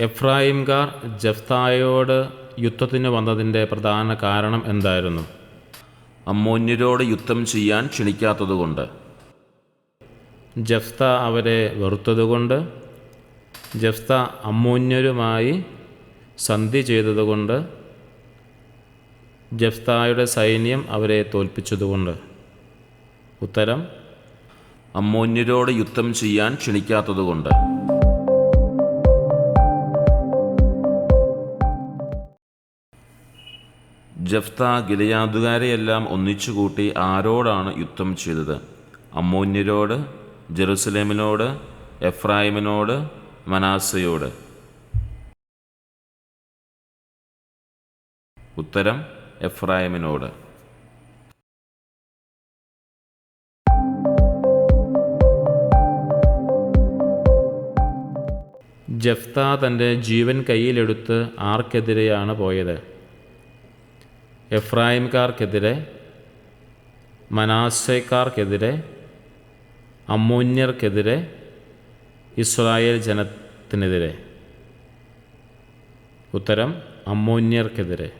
എഫ്രായിംകാർ ജഫ്തായോട് യുദ്ധത്തിന് വന്നതിന്റെ പ്രധാന കാരണം എന്തായിരുന്നു? അമ്മോന്യരോട് യുദ്ധം ചെയ്യാൻ ക്ഷണിക്കാത്തതുകൊണ്ട്. ജഫ്ത അവരെ വെറുത്തതുകൊണ്ട് ജഫ്ത അമ്മോന്യരുമായി സന്ധി ചെയ്തതുകൊണ്ട് ജഫ്തായുടെ സൈന്യം അവരെ തോൽപ്പിച്ചതുകൊണ്ട്. ഉത്തരം അമ്മോന്യരോട് യുദ്ധം ചെയ്യാൻ ക്ഷണിക്കാത്തതുകൊണ്ട്. ജഫ്ത ഗിലയാദുകാരെയെല്ലാം ഒന്നിച്ചുകൂട്ടി ആരോടാണ് യുദ്ധം ചെയ്തത്? അമ്മോന്യരോട് ജെറുസലേമിനോട് എഫ്രായിമിനോട് മനാസയോട്? ഉത്തരം എഫ്രായിമിനോട്. ജഫ്ത തന്റെ ജീവൻ കയ്യിലെടുത്ത് ആർക്കെതിരെയാണ് പോയത്? എഫ്രായിംകാർക്കെതിരെ മനാസക്കാർക്കെതിരെ അമ്മൂന്യർക്കെതിരെ ഇസ്രായേൽ ജനത്തിനെതിരെ. ഉത്തരം അമ്മൂന്യർക്കെതിരെ.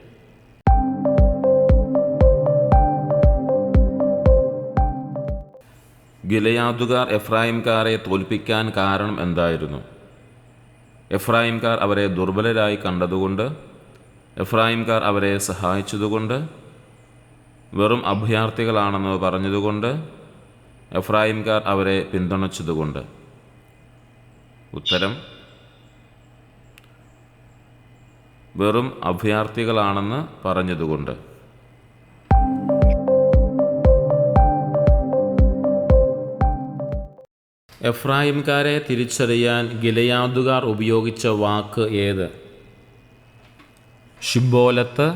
ഗിലയാദുകാർ എഫ്രായിംകാരെ തോൽപ്പിക്കാൻ കാരണം എന്തായിരുന്നു? എഫ്രായിംകാർ അവരെ ദുർബലരായി കണ്ടതുകൊണ്ട് എഫ്രായിംകാർ അവരെ സഹായിച്ചതുകൊണ്ട് വെറും അഭയാർത്ഥികളാണെന്ന് പറഞ്ഞതുകൊണ്ട് എഫ്രായിംകാർ അവരെ പിന്തുണച്ചതുകൊണ്ട്. ഉത്തരം വെറും അഭയാർത്ഥികളാണെന്ന് പറഞ്ഞതുകൊണ്ട്. എഫ്രായിംകാരെ തിരിച്ചറിയാൻ ഗിലയാദുകാർ ഉപയോഗിച്ച വാക്ക് ഏത്? ഷിബോലത്ത്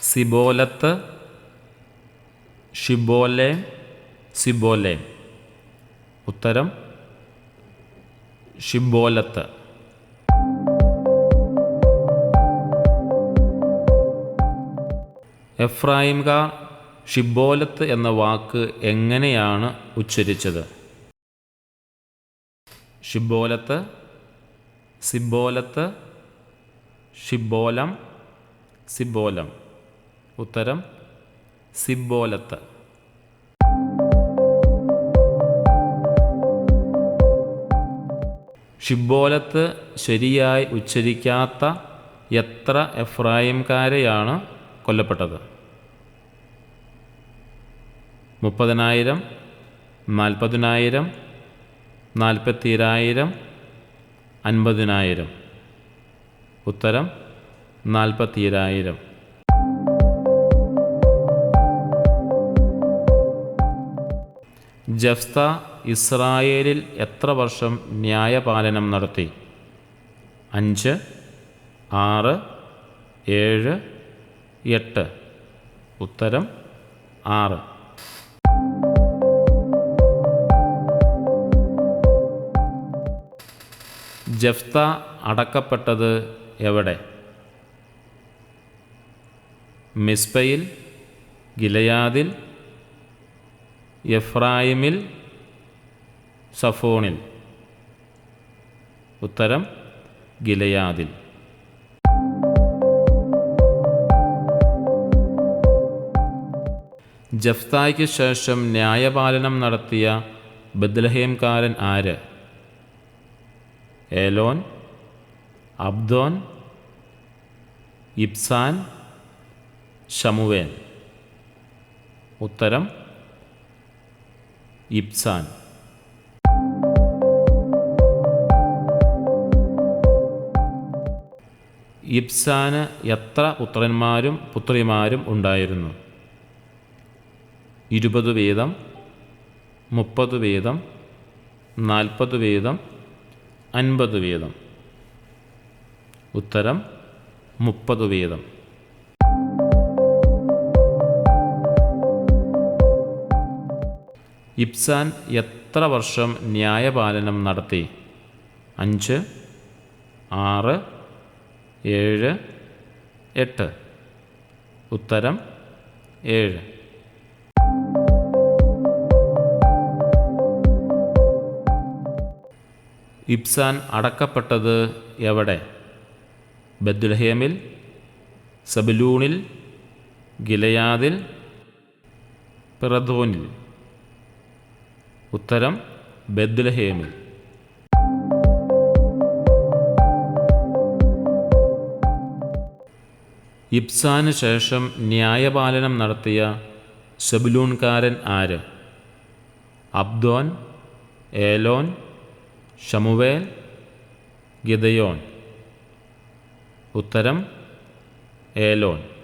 സിബോലത്ത് ഷിബോലേം സിബോലേം. ഉത്തരം ഷിബോലത്ത് എഫ്രായിംകാർ ഷിബോലത്ത് എന്ന വാക്ക് എങ്ങനെയാണ് ഉച്ചരിച്ചത്? ഷിബോലത്ത് സിബോലത്ത് ഷിബോലം സിബോലം. ഉത്തരം സിബോലത്ത്. ഷിബോലത്ത് ശരിയായി ഉച്ചരിക്കാത്ത എത്ര എഫ്രായിംകാരെയാണ് കൊല്ലപ്പെട്ടത്? മുപ്പതിനായിരം നാൽപ്പതിനായിരം നാൽപ്പത്തിരായിരം അൻപതിനായിരം. ഉത്തരം നാൽപ്പത്തിരായിരം ജഫ്ത ഇസ്രായേലിൽ എത്ര വർഷം ന്യായപാലനം നടത്തി? അഞ്ച് ആറ് ഏഴ് എട്ട്. ഉത്തരം ആറ്. ജഫ്ത അടക്കപ്പെട്ടത് എവിടെ? മിസ്ബയിൽ ഗിലയാദിൽ എഫ്രായിമിൽ സഫോണിൽ. ഉത്തരം ഗിലയാദിൽ. ജഫ്തായ്ക്ക് ശേഷം ന്യായപാലനം നടത്തിയ ബദ്ലഹേംകാരൻ ആര്? ഏലോൻ അബ്ദോൻ ഇബ്സാൻ ഷമുവേൻ ഉത്തരം ഇബ്സാൻ. ഇബ്സാന് എത്ര പുത്രന്മാരും പുത്രിമാരും ഉണ്ടായിരുന്നു? ഇരുപത് വേദം മുപ്പത് വേദം നാൽപ്പത് വേദം അൻപത് വേദം ഉത്തരം മുപ്പത് വീതം. ഇബ്സാൻ എത്ര വർഷം ന്യായപാലനം നടത്തി? അഞ്ച് ആറ് ഏഴ് എട്ട്. ഉത്തരം ഏഴ്. ഇബ്സാൻ അടക്കപ്പെട്ടത് എവിടെ? ബദ്ലഹേമിൽ സബലൂണിൽ ഗിലയാദിൽ പിറദോനിൽ. ഉത്തരം ബദ്ലഹേമിൽ. ഇബ്സാന് ശേഷം ന്യായപാലനം നടത്തിയ സെബുലൂൺകാരൻ ആര്? അബ്ദോൻ ഏലോൻ ഷമുവേൽ ഗിദയോൻ. ഉത്തരം ഏലോൻ.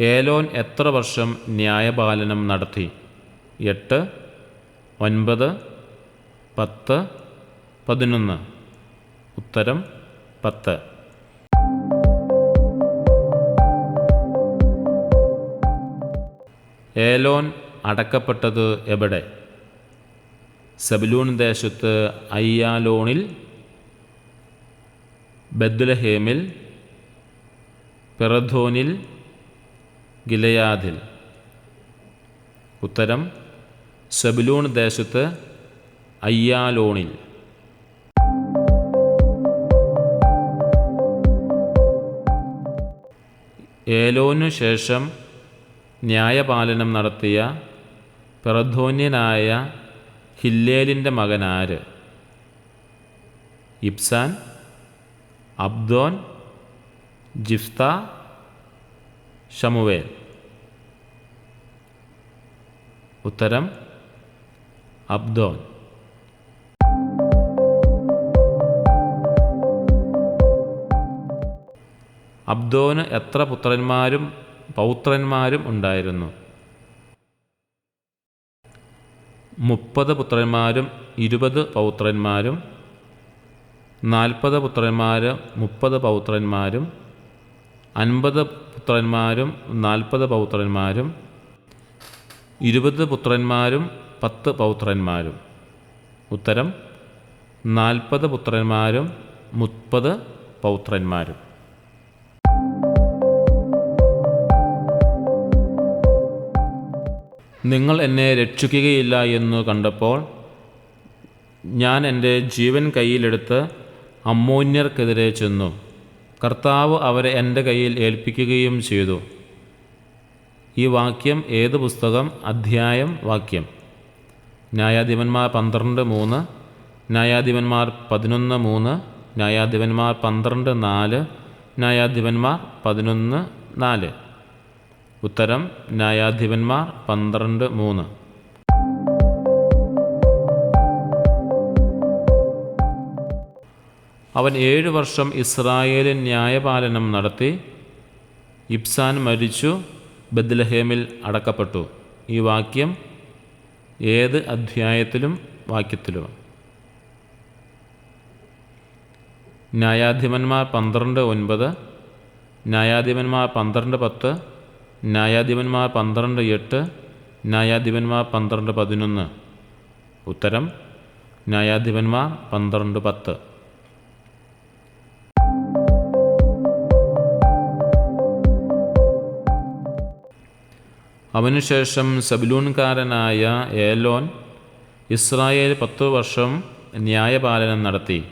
ഏലോൻ എത്ര വർഷം ന്യായപാലനം നടത്തി? എട്ട് ഒൻപത് പത്ത് പതിനൊന്ന്. ഉത്തരം പത്ത്. ഏലോൻ അടക്കപ്പെട്ടത് എവിടെ? സബലൂൺ ദേശത്ത് അയ്യാലോണിൽ ബദ്ലഹേമിൽ പിറധോനിൽ ഗിലയാദിൽ. ഉത്തരം സെബിലൂൺ ദേശത്ത് അയ്യാലോണിൽ. ഏലോനു ശേഷം ന്യായപാലനം നടത്തിയ പ്രധോന്യനായ ഹില്ലേലിന്റെ മകനാര് ഇബ്സാൻ അബ്ദോൻ ജിഫ്ത ഷമുവേൽ ഉത്തരം അബ്ദോൻ. അബ്ദോന് എത്ര പുത്രന്മാരും പൗത്രന്മാരും ഉണ്ടായിരുന്നു? മുപ്പത് പുത്രന്മാരും ഇരുപത് പൗത്രന്മാരും നാൽപ്പത് പുത്രന്മാരും മുപ്പത് പൗത്രന്മാരും അൻപത് പുത്രന്മാരും നാൽപ്പത് പൗത്രന്മാരും ഇരുപത് പുത്രന്മാരും പത്ത് പൗത്രന്മാരും. ഉത്തരം നാൽപ്പത് പുത്രന്മാരും മുപ്പത് പൗത്രന്മാരും. നിങ്ങൾ എന്നെ രക്ഷിക്കുകയില്ല എന്ന് കണ്ടപ്പോൾ ഞാൻ എന്റെ ജീവൻ കയ്യിലെടുത്ത് അമ്മോന്യർക്കെതിരെ ചെന്നു. കർത്താവ് അവരെ എന്റെ കയ്യിൽ ഏൽപ്പിക്കുകയും ചെയ്തു. ഈ വാക്യം ഏത് പുസ്തകം? അധ്യായം വാക്യം. ന്യായാധിപന്മാർ പന്ത്രണ്ട് മൂന്ന് ന്യായാധിപന്മാർ പതിനൊന്ന് മൂന്ന് ന്യായാധിപന്മാർ പന്ത്രണ്ട് നാല് ന്യായാധിപന്മാർ പതിനൊന്ന് നാല്. ഉത്തരം ന്യായാധിപന്മാർ പന്ത്രണ്ട് മൂന്ന്. അവൻ ഏഴ് വർഷം ഇസ്രായേലിൻ ന്യായപാലനം നടത്തി ഇബ്സാൻ മരിച്ചു ബദ്ലഹേമിൽ അടക്കപ്പെട്ടു. ഈ വാക്യം ഏത് അധ്യായത്തിലും വാക്യത്തിലും. ന്യായാധിപന്മാർ പന്ത്രണ്ട് ഒൻപത് ന്യായാധിപന്മാർ പന്ത്രണ്ട് പത്ത് ന്യായാധിപന്മാർ പന്ത്രണ്ട് എട്ട് ന്യായാധിപന്മാർ പന്ത്രണ്ട് പതിനൊന്ന്. ഉത്തരം ന്യായാധിപന്മാർ പന്ത്രണ്ട് പത്ത്. അവനുശേഷം സബിലൂൺകാരനായ ഏലോൻ ഇസ്രായേൽ പത്തു വർഷം ന്യായപാലനം നടത്തി.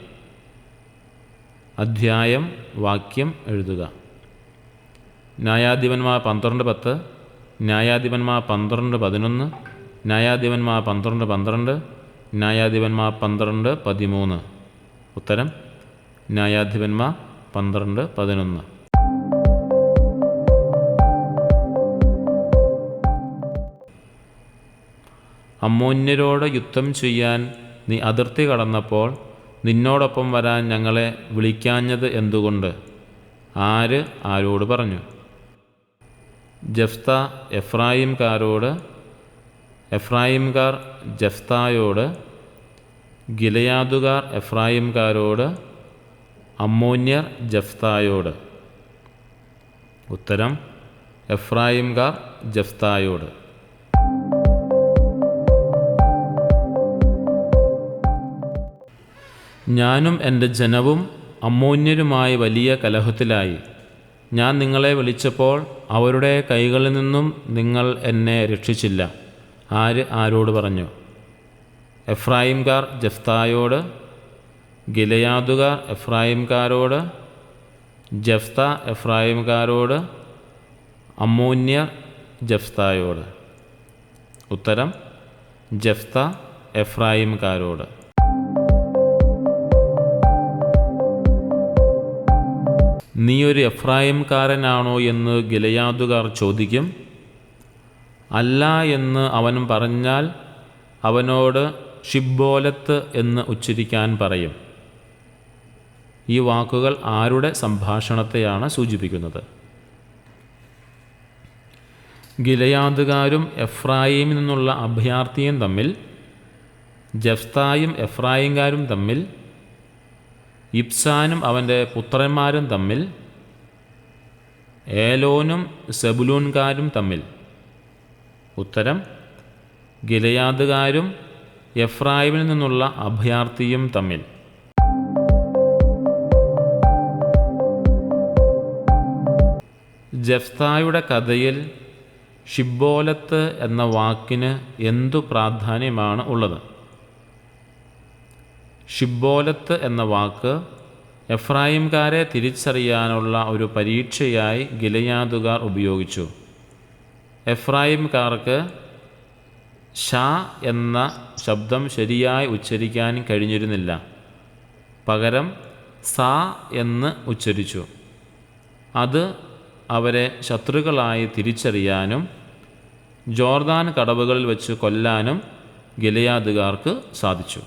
അധ്യായം വാക്യം എഴുതുക. ന്യായാധിപന്മാർ പന്ത്രണ്ട് പത്ത് ന്യായാധിപന്മാർ പന്ത്രണ്ട് പതിനൊന്ന് ന്യായാധിപന്മാർ പന്ത്രണ്ട് പന്ത്രണ്ട് ന്യായാധിപന്മാർ പന്ത്രണ്ട് പതിമൂന്ന്. ഉത്തരം ന്യായാധിപന്മാർ പന്ത്രണ്ട് പതിനൊന്ന്. അമ്മോന്യരോട് യുദ്ധം ചെയ്യാൻ നീ അതിർത്തി കടന്നപ്പോൾ നിന്നോടൊപ്പം വരാൻ ഞങ്ങളെ വിളിക്കാഞ്ഞത് എന്തുകൊണ്ട്? ആര് ആരോട് പറഞ്ഞു? ജഫ്ത എഫ്രായിംകാരോട് എഫ്രായിംകാർ ജഫ്തായോട് ഗിലയാദുകാർ എഫ്രായിംകാരോട് അമ്മോന്യർ ജഫ്തായോട്. ഉത്തരം എഫ്രായിംകാർ ജഫ്തായോട്. ഞാനും എന്റെ ജനവും അമ്മോന്യരുമായി വലിയ കലഹത്തിലായി. ഞാൻ നിങ്ങളെ വിളിച്ചപ്പോൾ അവരുടെ കൈകളിൽ നിന്നും നിങ്ങൾ എന്നെ രക്ഷിച്ചില്ല. ആര് ആരോട് പറഞ്ഞു? എഫ്രായിംകാർ ജഫ്തായോട് ഗിലയാദുകാർ എഫ്രായിംകാരോട് ജഫ്ത എഫ്രായിംകാരോട് അമ്മോന്യർ ജഫ്തായോട്. ഉത്തരം ജഫ്ത എഫ്രായിംകാരോട്. നീ ഒരു എഫ്രായിംകാരനാണോ എന്ന് ഗിലയാദുകാർ ചോദിക്കും. അല്ല എന്ന് അവൻ പറഞ്ഞാൽ അവനോട് ഷിബോലത്ത് എന്ന് ഉച്ചരിക്കാൻ പറയും. ഈ വാക്കുകൾ ആരുടെ സംഭാഷണത്തെയാണ് സൂചിപ്പിക്കുന്നത്? ഗിലയാദുകാരും എഫ്രായിമിൽ നിന്നുള്ള അഭയാർത്ഥിയും തമ്മിൽ ജഫ്തായും എഫ്രായിംകാരും തമ്മിൽ ഇബ്സാനും അവന്റെ പുത്രന്മാരും തമ്മിൽ ഏലോനും സെബുലൂൻകാരും തമ്മിൽ. ഉത്തരം ഗിലയാദുകാരും എഫ്രായിമിൽ നിന്നുള്ള അഭയാർത്ഥിയും തമ്മിൽ. ജഫ്തായുടെ കഥയിൽ ഷിബോലത്ത് എന്ന വാക്കിന് എന്തു പ്രാധാന്യമാണ് ഉള്ളത്? ഷിബോലത്ത് എന്ന വാക്ക് എഫ്രായിംകാരെ തിരിച്ചറിയാനുള്ള ഒരു പരീക്ഷയായി ഗിലയാദുകാർ ഉപയോഗിച്ചു. എഫ്രായിംകാർക്ക് ഷാ എന്ന ശബ്ദം ശരിയായി ഉച്ചരിക്കാൻ കഴിഞ്ഞിരുന്നില്ല. പകരം സാ എന്ന് ഉച്ചരിച്ചു. അത് അവരെ ശത്രുക്കളായി തിരിച്ചറിയാനും ജോർദാൻ കടവുകളിൽ വെച്ച് കൊല്ലാനും ഗിലയാദുകാർക്ക് സാധിച്ചു.